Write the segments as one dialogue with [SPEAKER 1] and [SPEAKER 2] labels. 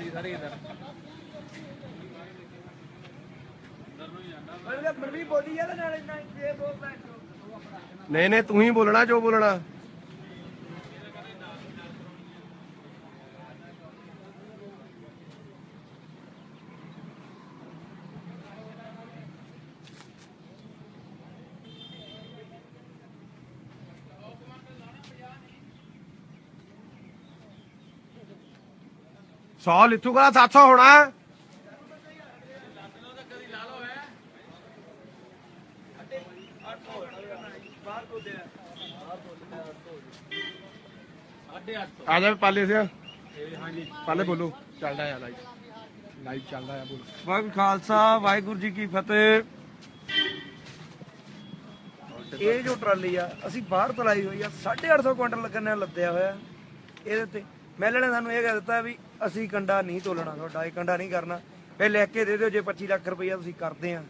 [SPEAKER 1] ਬੱਕਰੀ
[SPEAKER 2] ਮਰਵੀ ਬੋਲੀ ਆ ਨਾਲ ਇੰਨਾ ਜੇ ਬੋਲ
[SPEAKER 3] ਨਹੀਂ ਨਹੀਂ, ਤੂੰ ਹੀ ਬੋਲਣਾ, ਜੋ ਬੋਲਣਾ। ਸੌ ਲਿੱਥੂਗਾ 700 ਹੋਣਾ
[SPEAKER 1] ਸਾਢੇ 8
[SPEAKER 3] ਆ ਜਾ ਪਾਲੇ ਸਿਆ।
[SPEAKER 1] ਹਾਂਜੀ
[SPEAKER 3] ਪਾਲੇ ਬੋਲੋ। ਚੱਲਦਾ ਆ ਲਾਈਵ। ਲਾਈਵ ਚੱਲਦਾ ਆ ਬੋਲੋ।
[SPEAKER 2] ਵਾਹਿਗੁਰੂ ਖਾਲਸਾ, ਵਾਹਿਗੁਰੂ ਜੀ ਕੀ ਫਤਿਹ। ਇਹ ਜੋ ਟਰਾਲੀ ਆ, ਅਸੀਂ ਬਾਹਰ ਤੋਂ ਲਾਈ ਹੋਈ ਆ 850 ਕੁਇੰਟਲ ਲੱਗਣ ਨਾਲ ਲੱਦਿਆ ਹੋਇਆ। ਇਹਦੇ ਤੇ ਮੈਲੇ ਨੇ ਸਾਨੂੰ ਇਹ ਕਹਿ ਦਿੱਤਾ ਵੀ ਅਸੀਂ ਕੰਡਾ ਨਹੀਂ ਤੋਲਣਾ ਤੁਹਾਡਾ ਇਹ ਕੰਡਾ ਨਹੀਂ ਕਰਨਾ। ਇਹ ਲੈ ਕੇ ਦੇ ਦਿਓ ਜੇ 25 ਲੱਖ ਰੁਪਈਆ ਤੁਸੀਂ ਕਰਦੇ ਆ।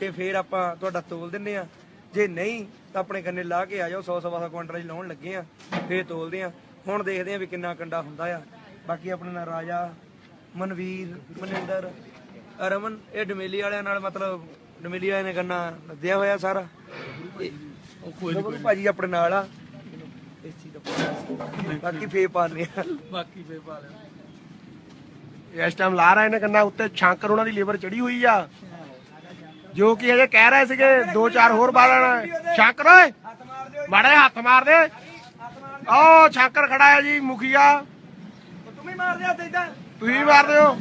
[SPEAKER 2] ਤੇ ਫਿਰ ਆਪਾਂ ਤੁਹਾਡਾ ਤੋਲ ਦਿੰਨੇ ਆ। ਜੇ ਨਹੀਂ ਤਾਂ ਆਪਣੇ ਕੰਨੇ ਲਾ ਕੇ ਆ ਜਾਓ 100 ਸਵਾ ਕੁਇੰਟਲ ਚ ਲਾਉਣ ਲੱਗੇ ਆ ਫੇਰ ਤੋਲਦੇ ਆ। ਹੁਣ ਦੇਖਦੇ ਆ ਵੀ ਕਿੰਨਾ ਕੰਡਾ ਹੁੰਦਾ ਆ। ਬਾਕੀ ਆਪਣੇ ਨਾਲ ਰਾਜਾ ਮਨਵੀਰ ਮਨਿੰਦਰ ਰਮਨ ਇਹ ਡਮੇਲੀ ਵਾਲਿਆਂ ਨਾਲ ਮਤਲਬ ਡਮੇਲੀ ਵਾਲਿਆਂ ਨੇ ਕੰਨਾ ਲੱਦਿਆ ਹੋਇਆ ਸਾਰਾ। ਉਹ ਕੋਈ ਭਾਜੀ ਆਪਣੇ ਨਾਲ ਆ। ਇਸ ਚੀਜ਼ ਦਾ ਪਤਾ ਸੀ। ਬਾਕੀ ਫੇਰ ਪਾਣੇ ਆ।
[SPEAKER 1] ਬਾਕੀ ਫੇ ਪਾ ਲਿਆ
[SPEAKER 3] ਇਸ ਟਾਈਮ ਲਾ ਰਹੇ ਨੇ ਕੰਨਾ ਉੱਤੇ ਛਾਂਕਰ ਉਹਨਾਂ ਦੀ ਲੇਬਰ ਚੜੀ ਹੋਈ ਆ। ਜੋ ਕਿ ਅਜੇ ਕਹਿ ਰਹੇ ਸੀਗੇ ਦੋ ਚਾਰ ਹੋਰ ਬਾਲਣ ਛਾਂਕਰ ਓਏ।
[SPEAKER 2] ਦਿਓ
[SPEAKER 3] ਮਾੜੇ ਹੱਥ ਮਾਰ ਦੇ। ਓ ਛਾਂਕਰ ਖੜਾ ਹੈ ਜੀ ਮੁਖੀਆ।
[SPEAKER 2] ਦਿਓ ਤੂੰ ਵੀ ਮਾਰ ਇਦਾਂ
[SPEAKER 3] ਤੁਸੀਂ ਵੀ ਮਾਰ ਦਿਓ।